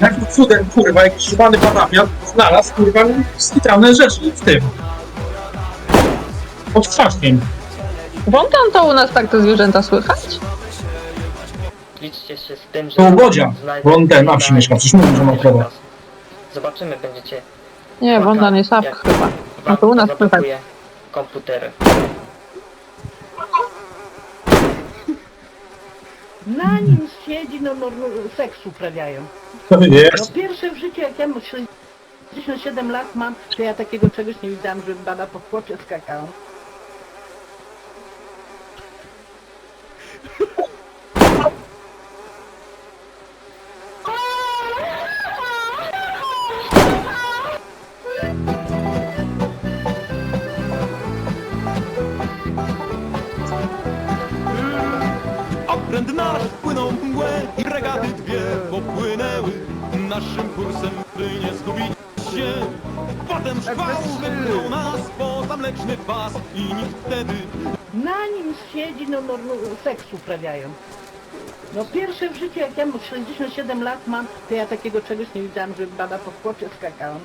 Jakim cudem, kurwa, jakiś szybany badawian znalazł, kurwa, skitrane rzeczy w tym. Pod kwaszkiem. Wątam to u nas tak te zwierzęta słychać? Liczcie się z tym, że... To znajdę bo on ten na wsi mieszka, przecież mówił, że ma krowę. Zobaczymy, będziecie... Nie, Wądan jest apk chyba. No to u nas słychać. komputery. Na nim siedzi, no, no, no seks uprawiają. No jest. pierwsze w życiu, jak ja mam 67 lat mam, to ja takiego czegoś nie widziałam, żeby baba po płocie skakała. Płynął w mgłę i regaty dwie popłynęły naszym kursem, by nie zgubić się. Potem szkwał wypchnął nas poza mleczny pas i nikt wtedy Na nim siedzi, no, no, no seks uprawiają. No pierwsze w życiu, jak ja mam 67 lat mam, to ja takiego czegoś nie widziałam, żeby baba po płocie skakała.